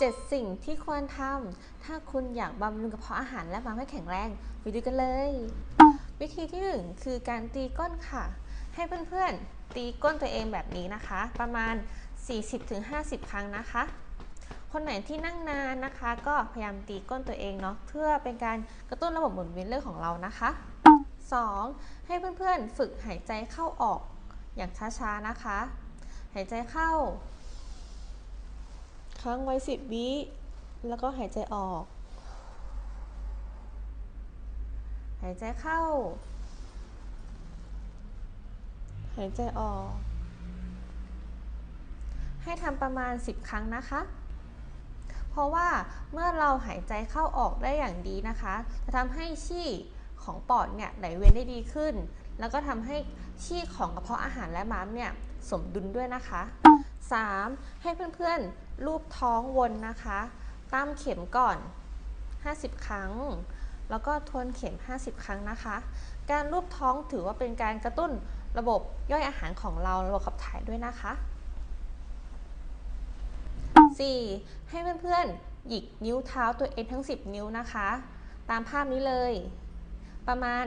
7 สิ่งที่ควรทำถ้าคุณอยากบำรุงกระเพาะอาหารและม้ามให้แข็งแรง ไปดูกันเลย วิธีที่ 1 คือการตีก้นค่ะ ให้เพื่อนๆ ตีก้นตัวเองแบบนี้นะคะ ประมาณ 40-50 ครั้งนะคะ คนไหนที่นั่งนานนะคะ ก็พยายามตีก้นตัวเองเนาะเพื่อเป็นการกระตุ้นระบบหมุนเวียนเลือดของเรานะคะ 2. ให้เพื่อนๆ ฝึกหายใจเข้าออกอย่างช้าๆนะคะ หายใจเข้า ค้างไว้ 10 วิ แล้วก็หายใจออก หายใจเข้า หายใจออก ให้ทำประมาณ 10 ครั้งนะคะ เพราะว่าเมื่อเราหายใจเข้าออกได้อย่างดีนะคะ จะทำให้ชี่ ของปอดเนี่ยไหลเวียนได้ดีขึ้น แล้วก็ทำให้ชี่ของกระเพาะอาหารและม้ามเนี่ยสมดุลด้วยนะคะ 3. ให้เพื่อนๆลูบท้องวนนะคะตามเข็มก่อน 50 ครั้ง แล้วก็ทวนเข็ม 50 ครั้งนะคะ การลูบท้องถือว่าเป็นการกระตุ้นระบบย่อยอาหารของเราระบบขับถ่ายด้วยนะคะ 4. ให้เพื่อนๆ หยิกนิ้วเท้าตัวเองทั้ง 10 นิ้วนะคะ ตามภาพนี้เลย ประมาณ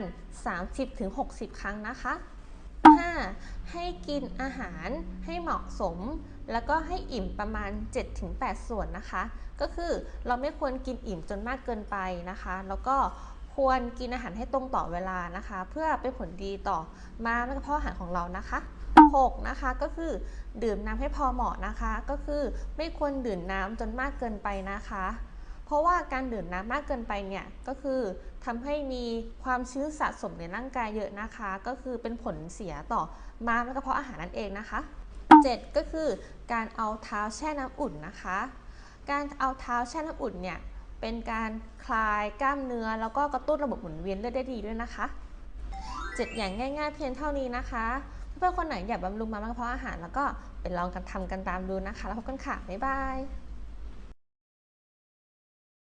30-60 ครั้งนะคะ 5. ให้กินอาหารให้เหมาะสม แล้วก็ให้อิ่มประมาณ 7-8 ส่วนนะคะ ก็คือเราไม่ควรกินอิ่มจนมากเกินไปนะคะ แล้วก็ควรกินอาหารให้ตรงต่อเวลานะคะ เพื่อเป็นผลดีต่อม้ามและกระเพาะอาหารของเรานะคะ 6. นะคะก็คือดื่มน้ำให้พอเหมาะนะคะ ก็คือไม่ควรดื่มน้ำจนมากเกินไปนะคะ เพราะว่าการดื่มน้ำมากเกินไปเนี่ยก็คือทำให้มีความชื้นสะสมในร่างกายเยอะนะคะ ก็คือเป็นผลเสียต่อม้ามและกระเพาะอาหารนั่นเองนะคะ 7. ก็คือการเอาเท้าแช่น้ำอุ่นนะคะ การเอาเท้าแช่น้ำอุ่นเนี่ยเป็นการคลายกล้ามเนื้อ แล้วก็กระตุ้นระบบหมุนเวียนเลือดได้ดีด้วยนะคะ 7 อย่างง่ายๆ เพียงเท่านี้นะคะเพื่อนๆคนไหนอยากบำรุงม้ามและกระเพาะอาหารแล้วก็ไปลองกันทำกันตามดูนะคะ แล้วพบกันค่ะ บ๊ายบาย